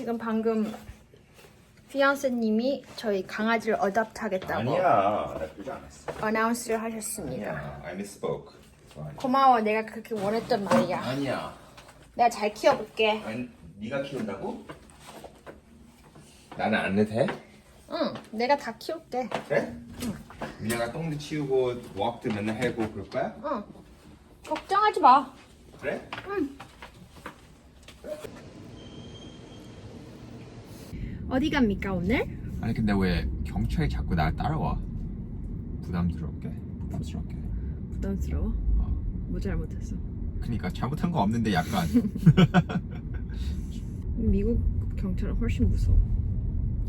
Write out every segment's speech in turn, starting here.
지금 방금 피앙세님이 저희 강아지를 어답트 하겠다고 아니야 나 그러지 않았어 어나운스를 하셨습니다. 아니야 I misspoke. 고마워. 내가 그렇게 원했던 말이야. 아니야 내가 잘 키워볼게. 아니 네가 키운다고? 나는 안 해도 돼? 응, 내가 다 키울게. 그래? 민아가 똥도 치우고 웍도 맨날 해고 그럴 거야? 응. 걱정하지 마. 그래? 어디 갑니까 오늘? 아니 근데 왜 경찰이 자꾸 날 따라와? 부담스럽게 부담스럽게 부담스러워. 어. 뭐 잘못했어? 그니까 잘못한 거 없는데 약간 미국 경찰은 훨씬 무서워.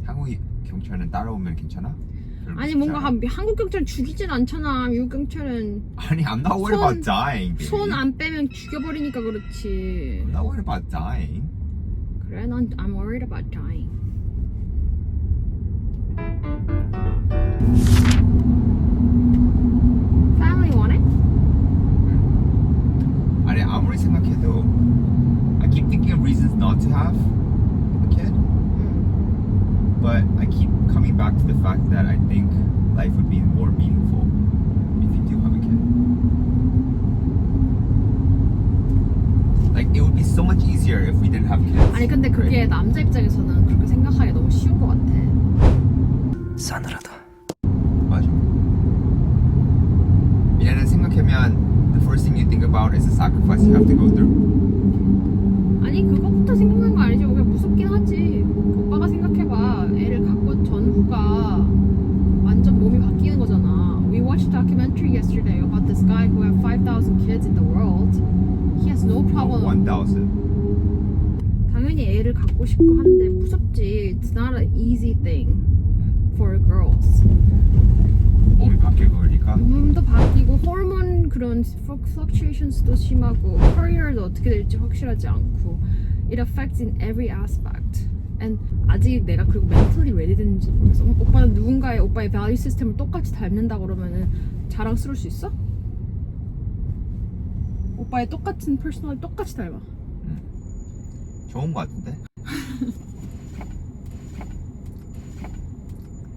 한국 경찰은 따라오면 괜찮아? 별로 아니 뭔가? 한, 한국 경찰 죽이진 않잖아. 미국 경찰은 아니 I'm not worried 손- about dying baby. 손 안 빼면 죽여버리니까 그렇지. I'm not worried about dying 그래, 난 I'm worried about dying. Family want it? 아니 아무리 생각해도 I keep thinking of reasons not to have a kid 응. but I keep coming back to the fact that I think life would be more meaningful if you do have a kid like it would be so much easier if we didn't have kids 아니 근데 그게 남자 입장에서는 그렇게 생각하기 너무 쉬운 것 같아. 싸늘하다. 맞아 미래는 생각하면 the first thing you think about is the sacrifice you have to go through 아니 그거부터 생각난 거 아니지? 그냥 무섭긴 하지. 오빠가 생각해봐. 애를 갖고 전후가 완전 몸이 바뀌는 거잖아. We watched a documentary yesterday about this guy who had 5,000 kids in the world. He has no problem. 1000 당연히 애를 갖고 싶고 한데 무섭지. It's not an easy thing girls. 몸이 바뀌고 그러니까 몸도 바뀌고 호르몬 그런 fluctuations도 심하고 커리어도 어떻게 될지 확실하지 않고 it affects in every aspect. And 아직 내가 그리고 mentally ready 됐는지 모르겠어. 음, 오빠는 누군가의 오빠의 value 시스템을 똑같이 닮는다 그러면은 자랑스러울 수 있어? 오빠의 똑같은 퍼스널 똑같이 닮아. 좋은 거 같은데?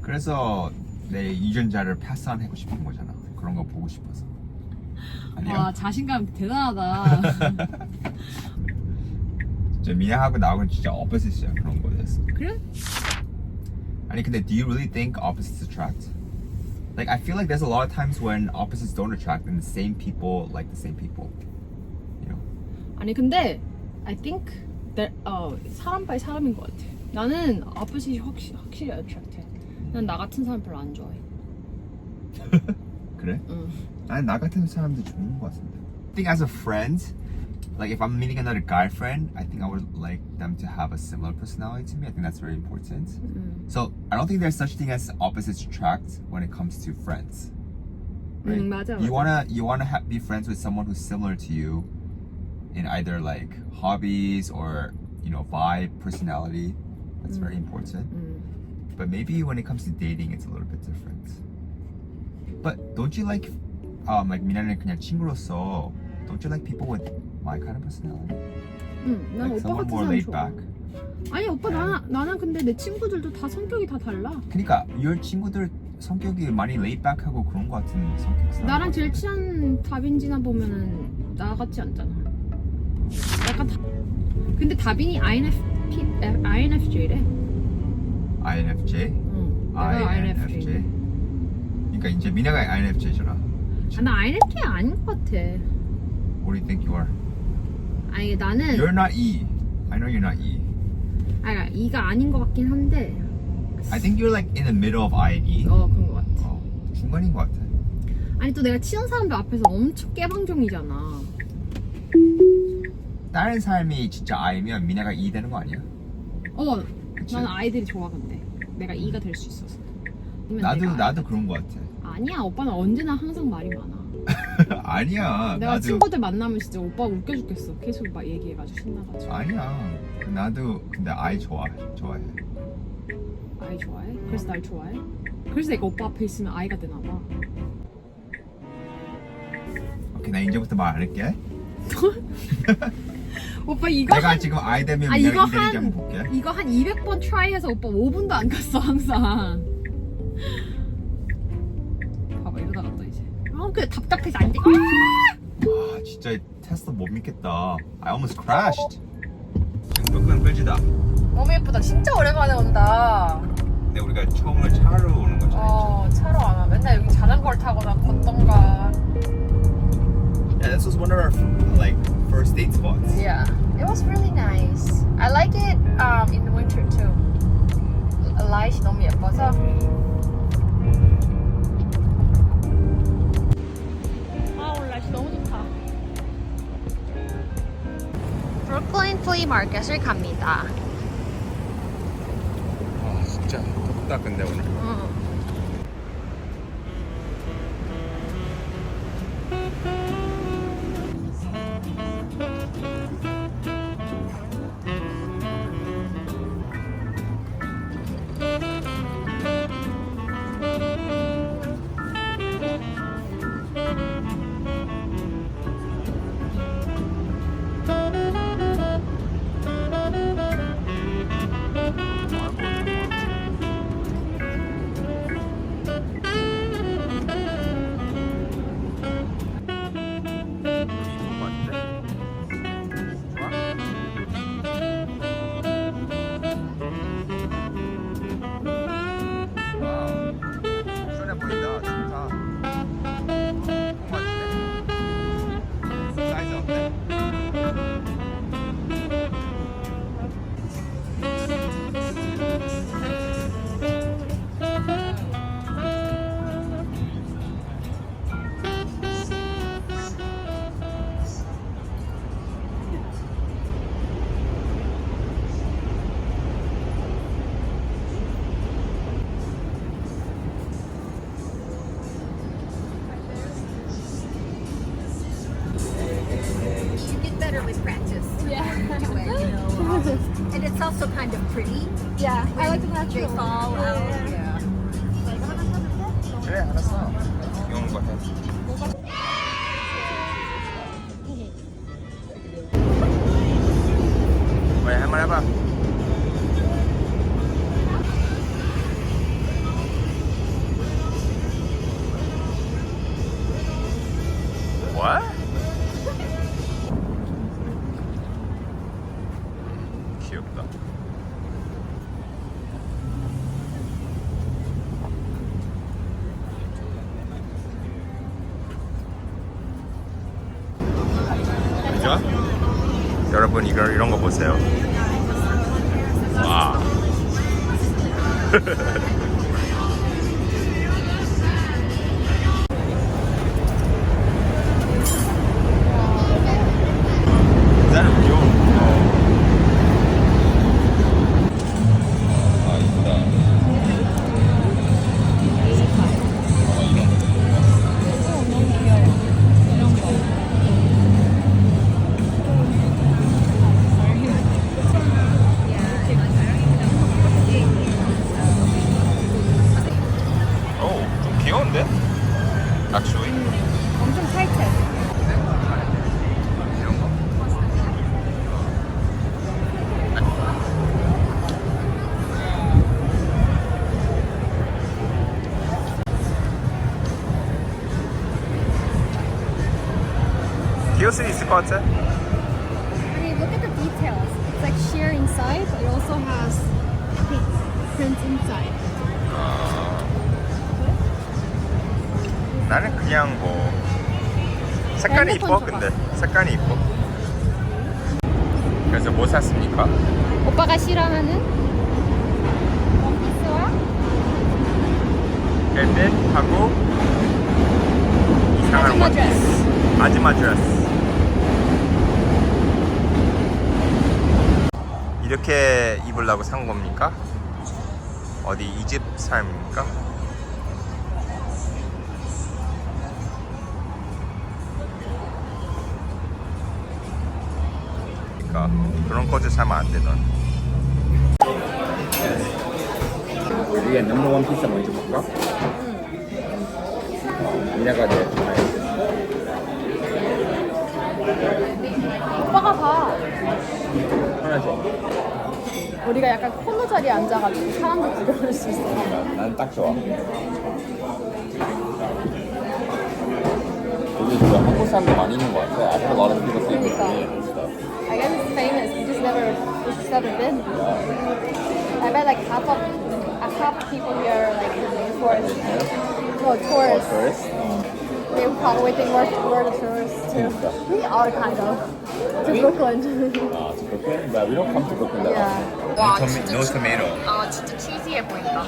그래서 내 유전자를 패스한 하고 싶은 거잖아. 그런 거 보고 싶어서. 아니야? 와 자신감 대단하다. 진짜 미나하고 나하고는 진짜 opposite이야 그런 거에 대해서. 그래? 아니 근데 do you really think opposites attract? Like I feel like there's a lot of times when opposites don't attract and the same people like the same people. You know? 아니 근데 I think that 어 사람 바이 사람인 것 같아. 나는 opposite이 확실히 확실히 attracted. 난 나 같은 사람 별로 안 좋아해. 그래? 응. 난 나 같은 사람도 좋은 것 같은데. I think as a friend, like if I'm meeting another guy friend, I think I would like them to have a similar personality to me. I think that's very important. 응. So I don't think there's such thing as opposites attract when it comes to friends. Right? 응 맞아. You 맞아. wanna you wanna ha- be friends with someone who's similar to you in either like hobbies or you know vibe, personality. That's very important. 응. But maybe when it comes to dating, it's a little bit different. But don't you like, um, like 미나는 그냥 친구로서, don't you like people with my kind of personality? 응. 난 like 오빠 someone 같은 more 사람 laid 좋아. back. 아니 오빠 나는 나는 근데 내 친구들도 다 성격이 다 달라. 그러니까 your 친구들 성격이 많이 laid back하고 그런 것 같은 성격. 사람 나랑 제일 같은데. 친한 다빈지나 보면은 나 같지 않잖아. 약간 다... 근데 다빈이 INFP INFJ래. INFJ. 응. 내가 INFJ. 그러니까 이제 미나가 INFJ잖아. 아, 나 INFJ 아닌 것 같아. What do you think you are? 아니 나는 You're not E. I know you're not E. 아니 이가 아닌 것 같긴 한데. I think you're like in the middle of I and E. 어 그런 것 같아. 어, 중간인 것 같아. 아니 또 내가 친한 사람들 앞에서 엄청 깨방정이잖아. 다른 사람이 진짜 I면 미나가 E 되는 거 아니야? 어, 그치? 나는 아이들이 좋아 근데 내가 이가 될 수 있어서. 아니면 나도 내가 나도 그런 거 같아. 아니야 오빠는 언제나 항상 말이 많아. 아니야. 내가 나도 친구들 만나면 진짜 오빠 웃겨 죽겠어. 계속 막 얘기해가지고 신나가지고. 아니야. 나도 근데 아이 좋아 좋아해. 아이 좋아해? 그래서 날 좋아해? 그래서 내가 오빠 앞에 있으면 아이가 되나 봐. 오케이 나 이제부터 말안 할게. 오빠 이거 내가 한 지금 아이 되면 아, 이거 한- 한번 볼게. 이거 한 200번 트라이해서 오빠 5분도 안 갔어 항상. 봐봐 이러다가 또 이제. 아 그래 답답해서 안 돼. 아 진짜 테스트 못 믿겠다. I almost crashed. 지금 몇분 끌지다. 너무 예쁘다. 진짜 오랜만에 온다. 근데 우리가 처음으로 차로 오는 거잖아. 어 차로 안 와. 맨날 여기 자전거를 타거나 걷던가. Yeah, this was one of our like first date spots. Yeah, it was really nice. I like it um, in the winter too. Light이 너무 예뻐서. 아 오늘 날씨 너무 좋다. 브루클린 플리 마켓을 갑니다. 아 진짜 덥다 근데 오늘. 응. and it's also kind of pretty. Yeah, I like the They natural. fall out. Yeah. 그래 알았어. 귀여운 거 해. 왜 한번 해봐. 여러분 이거 이런 거 보세요. 와. 것 같아. I mean, look at the details. It's like sheer inside, but it also has prints inside. 나는 그냥 뭐 색깔이 핸드폰 이뻐. 근데 색깔이 이뻐. 그래서 뭐 샀습니까? 오빠가 싫어하는 원피스와 벨벳하고 이상한 아줌마 원피스. 드레스. 아줌마 드레스. 이렇게 입으려고 산 겁니까? 어디 이집 사람입니까? 그러니까 그런 거즈 사면 안 되던. 이게 넘버 원 피자 먼저 볼까? 미나가 돼. 오빠가 올라가 봐. 편하죠? 우리가 약간 코너 자리에 앉아가지고 사람들 구경할 수 있어. 난 딱 좋아. 여기 진짜 한국 사람들 많이 있는 것 같아. I heard a lot of people saying 그러니까. Korean and stuff. I guess it's famous. We just never, we just never been. I bet like half of, uh, half the people here are like tourists. No, Oh, tourists. tourists? They probably think we're, we're the tourists too. 그러니까. We are kind of. To Brooklyn. Ah, to Brooklyn? But we don't come to Brooklyn that yeah. often. No tomato. 아 진짜 치즈해 보인다.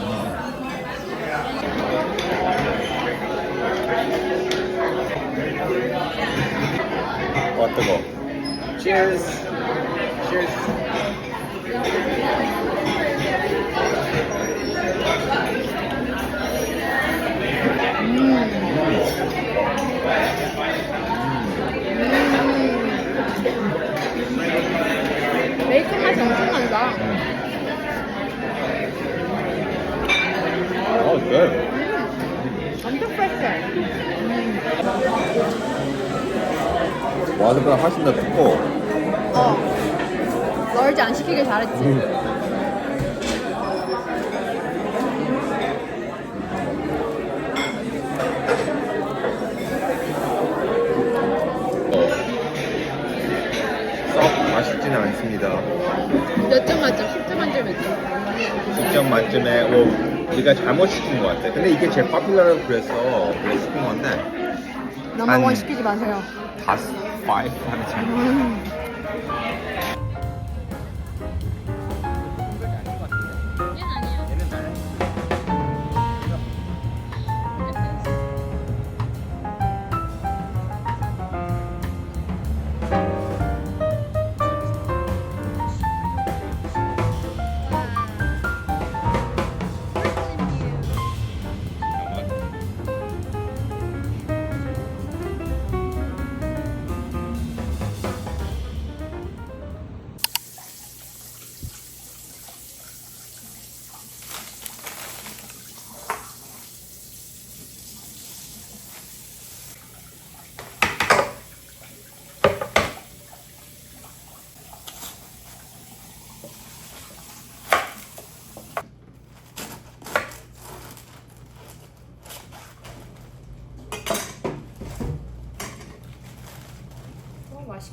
와 뜨거. Cheers. Cheers. 맛이 엄청 난다. Oh, good. 엄청 프레쉬해. 와드보다 훨씬 더 두꺼워. 어. 널지 안 시키길 잘했지. 썩 맛있지는 않습니다. 몇 점 만점? 10점 만점 몇 점? 10점 만점에 뭐 우리가 잘못 시킨 것 같아. 근데 이게 제일 파퓰러라고 그래서 그래 시킨 건데 넘버원 한- 시키지 마세요. 다섯, five 하는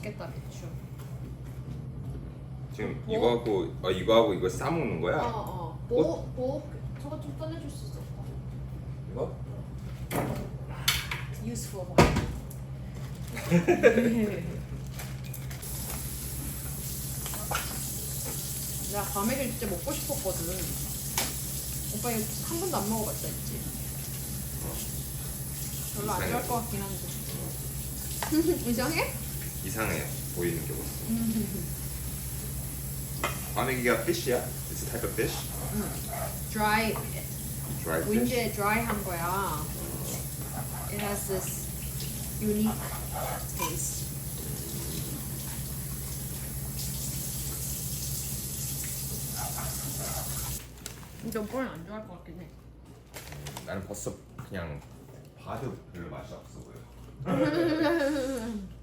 맛있겠다 배추. 지금 이거 하고 어, 이거 하고 이거 싸 먹는 거야? 어 어. 뭐 뭐? 저거 좀 꺼내줄 수 있어? 이거? Useful. 내가 과메기를 진짜 먹고 싶었거든. 오빠 이거 한 번도 안 먹어봤다 했지? 별로 안 좋아할 것 같긴 한데. 이상해? 이상해 보이는 게 보스. 과메기가 fish야? It's a type of fish? Dry. Dry fish? 윈드에 드라이한 거야. It has this unique taste. 근데 오빠는 안 좋아할 것 같긴 해. 나는 벌써 그냥 봐도 별로 맛이 없어 보여.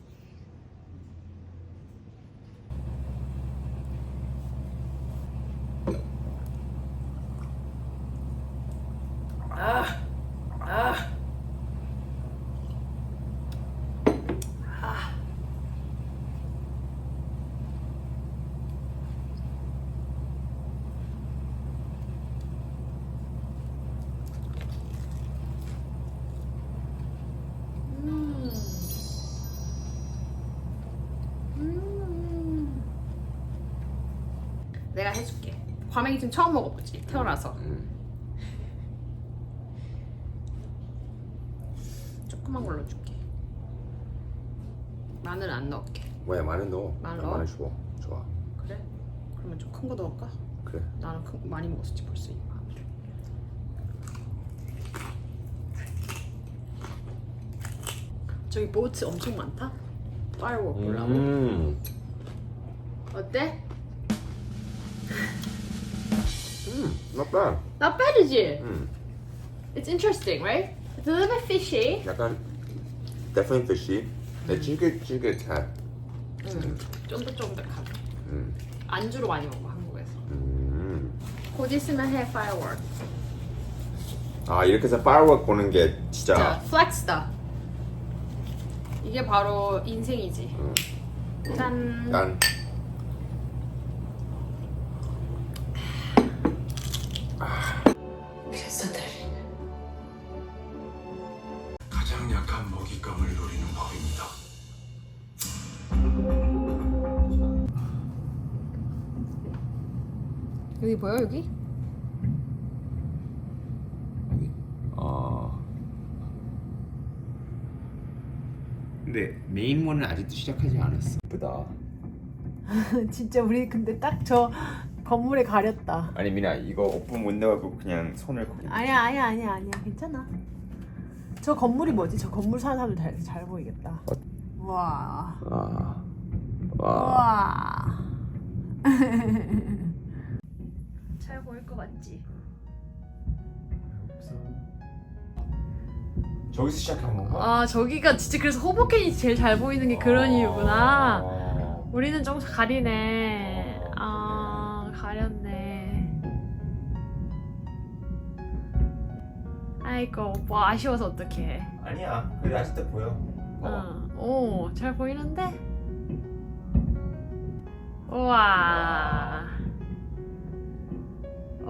내가 해줄게. 과메기 지금 처음 먹어보지 태어나서. 조그만 걸로 줄게. 마늘 안 넣을게. 왜 마늘 넣어? 마늘 넣어? 마늘 좋아. 좋아. 그래? 그러면 좀 큰 거 넣을까? 그래. 나는 큰, 많이 먹었지 벌써 이 마늘. 저기 보트 엄청 많다. 파이어워크 보려고. 음. 어때? Not bad. Not bad이지? Mm. It's interesting, right? It's a little bit fishy. 약간 definitely fishy. 네, 찌릿찌릿해. 음, 쫀득쫀득하고. 음. 안주로 많이 먹어 한국에서. 음. 곧 있으면 해 firework. 아 이렇게 해서 firework 보는 게 진짜. 자, 플렉스다. 이게 바로 인생이지. 음. 짠. 난 보여 여기? 어. 근데 메인 원은 아직도 시작하지 않았어. 예쁘다. 진짜 우리 근데 딱 저 건물에 가렸다. 아니 미나 이거 오픈 못 내고 그냥 손을 거기. 아니야 아니야 아니야 아니야 괜찮아. 저 건물이 뭐지? 저 건물 사는 사람들 잘, 잘 보이겠다. 와. 와. 와. 잘 것 같지? 저기서 시작한 건가? 아 저기가 진짜 그래서 호보켄이 제일 잘 보이는 게 그런 이유구나. 아. 우리는 좀 가리네. 아 가렸네. 아이고 뭐 아쉬워서 어떡해. 아니야. 그래 아직도 보여. 어. 오, 잘 보이는데? 우와.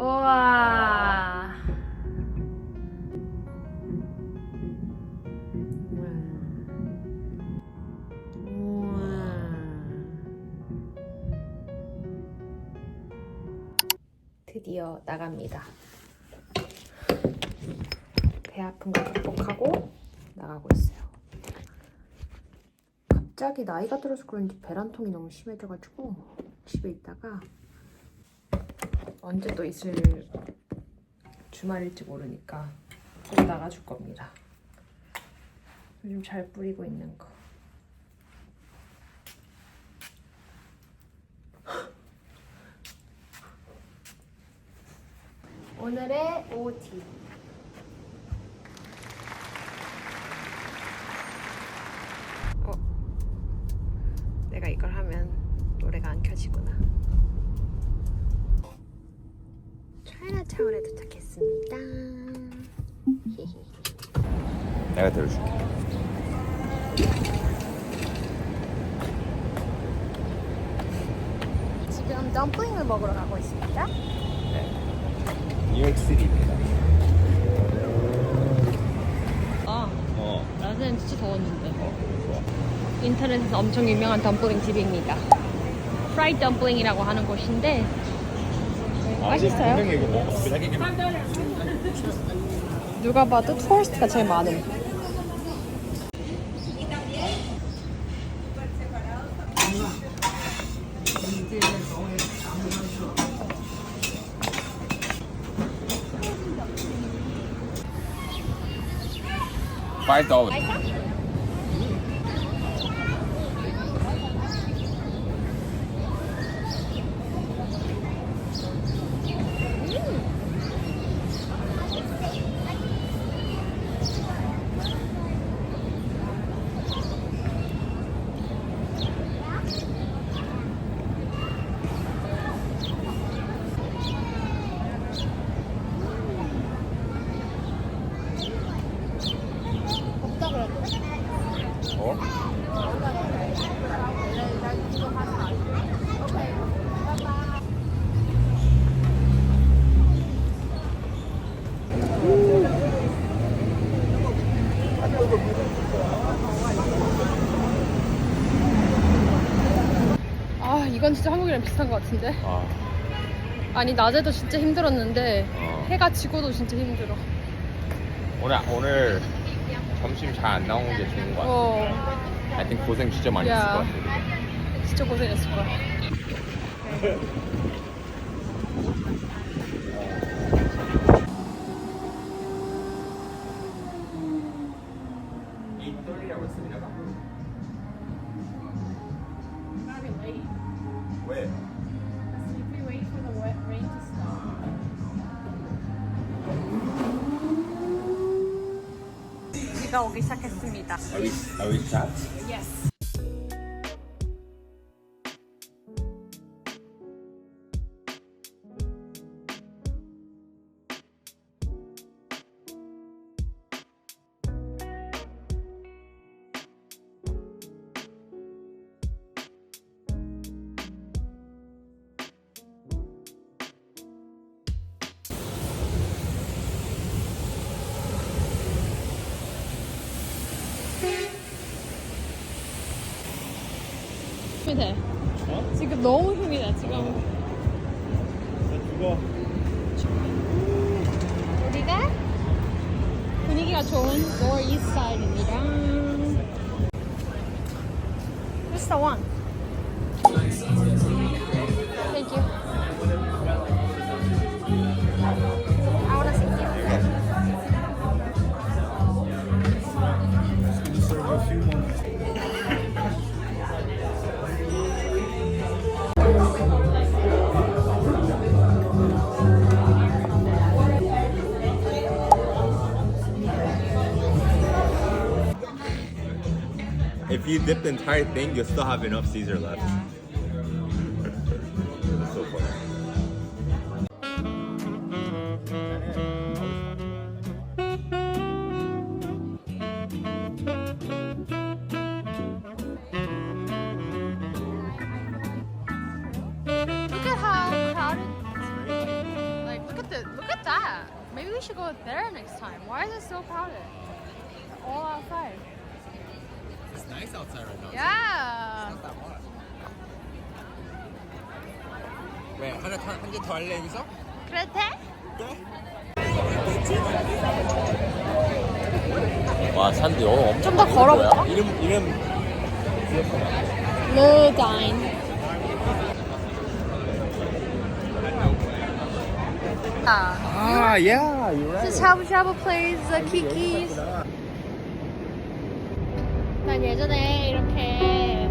우와. 드디어 나갑니다. 배 아픈 거 극복하고 나가고 있어요. 갑자기 나이가 들어서 그런지 배란통이 너무 심해져가지고 집에 있다가 언제 또 있을 주말일지 모르니까 꼭 나가줄 겁니다. 요즘 잘 뿌리고 있는 거. 오늘의 OT. 먹었는데. 인터넷에서 엄청 유명한 덤블링 집입니다. 프라이 덤블링이라고 하는 곳인데 맛있어요. 누가 봐도 토리스트가 제일 많음. $5. 한국이랑 비슷한 것 같은데. 아, 아니 낮에도 진짜 힘들었는데 어. 해가 지고도 진짜 힘들어. 오늘 오늘 점심 잘 안 나오는 게 좋은 거 같아. 어 I think 고생 진짜 많이 야. 했을 것 같아. 진짜 고생했을 거야. Are we, are we trapped? 힘이 돼. 지금 너무 힘이 돼. 지금 우리가 분위기가 좋은 Lower East Side입니다. This is the one. You dip the entire thing, you'll still have enough Caesar left. That's so funny. Look at how crowded. Like, look at the, look at that. Maybe we should go there next time. Why is it so crowded? All outside. It's nice outside right now. Yeah. Not that hot. 왜? 하나 한개더 할래 여기서? 그렇대? 와 산도 영어 엄청 좀더 걸어볼까? 이름 이름 Ludine. 아, 아 yeah you're this is shabu shabu place, the Kiki's. 난 예전에 이렇게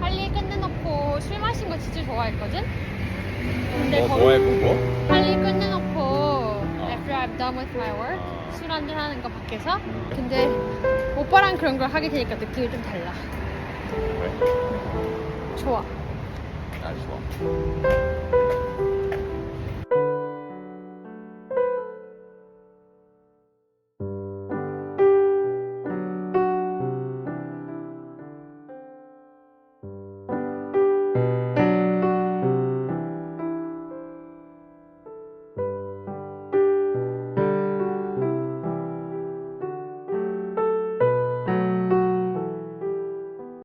할일 끝내놓고 술 마신 거 진짜 좋아했거든? 근데 뭐, 거기 뭐 했고 뭐? 할일 끝내놓고 after I'm done with my work 술 한잔 하는 거 밖에서 근데 오빠랑 그런 걸 하게 되니까 느낌이 좀 달라 왜? 좋아 아 좋아